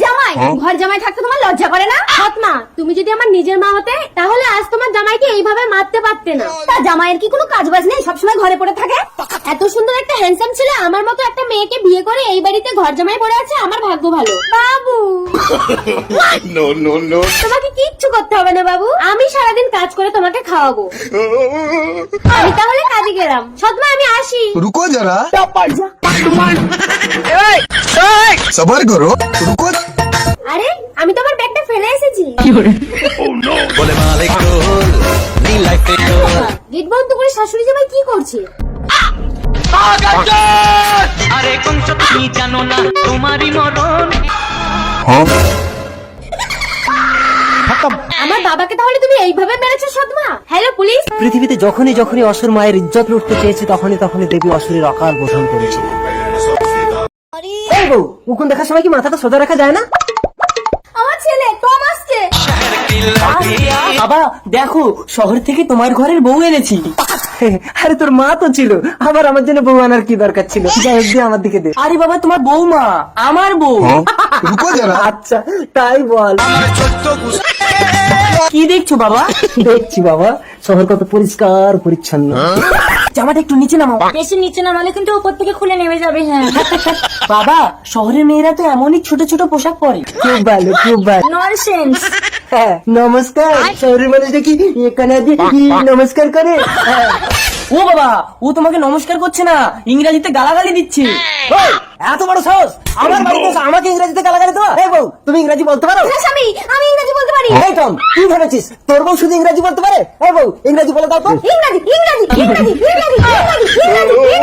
জামাই ঘর জামাই থাকতে তোমার লজ্জা করে না? মা তুমি যদি আমার নিজের মা হতে তাহলে আজ তোমার জামাইকে এইভাবে মারতে পারতে না। তা জামাইয়ের কি কোনো কাজ বাজ নেই? সবসময় ঘরে পড়ে থাকে? এত সুন্দর একটা হ্যান্ডসাম ছেলে আমার মতো একটা মেয়েকে বিয়ে করে এই বাড়িতে ঘর জামাই পড়ে আছে আমার ভাগ্য ভালো। বাবু. তোমাকে কিচ্ছু করতে হবে না বাবু। আমি সারাদিন কাজ করে তোমাকে খাওয়াবো। আমি তাহলে কাজে গেলাম। সৎমা আমি আসি। रुको সবার করো। আরে আমি তোমার ব্যাগটা ফেলে এসেছি। বলে মালিক গেট বন্ধ করে শাশুড়ি জামাই কি করছে? আরে তুমি জানো না তোমারই মরণ। হ্যাঁ। আমার বাবাকে তাহলে তুমি এইভাবে মেরেছো সদমা হ্যালো পুলিশ পৃথিবীতে যখনই যখনই অসুর মায়ের ইজ্জত লুটতে চেয়েছে তখনই তখনই দেবী অসুরের অকাল বোধন করেছিলেন। বউ উকুন দেখার সময় কি মাথাটা সোজা রাখা যায় না? বাবা দেখো শহর থেকে তোমার ঘরের বউ এনেছি। আরে তোর মা তো ছিল। আবার আমার জন্য বউ আনার কি দরকার ছিল? আমার দিকে দে। আরে বাবা তোমার বউ। মা আমার বউ হ্যাঁ? আচ্ছা তাই বল। কি দেখছ বাবা? দেখছি বাবা শহর কত পরিষ্কার পরিচ্ছন্ন। হ্যাঁ? জামাটা একটু নিচে নামাও। বেশি নিচে নামালে কিন্তু উপর থেকে খুলে নেমে যাবে হ্যাঁ। বাবা শহরের মেয়েরা তো এমনই ছোট ছোট পোশাক পরে। খুব ভালো খুব ভালো। ননসেন্স হ্যাঁ নমস্কার। শহরের মানুষ দেখি এখানে নমস্কার করে? হ্যাঁ। ও বাবা ও তোমাকে নমস্কার করছে না ইংরেজিতে গালাগালি দিচ্ছে। এত বড় সাহস! আমার বাড়িতে আমাকে ইংরেজিতে গালাগালি দেওয়া? এই বউ তুমি ইংরেজি বলতে পারো? হ্যাঁ। এই টম তুই ধরেছিস তোর বউ শুধু ইংরাজি বলতে পারে? এই বউ ইংরাজি বলে দাও তো। ইংরাজি ইংরাজি ইংরাজি ইংরেজি ইংরেজি ইংরেজি।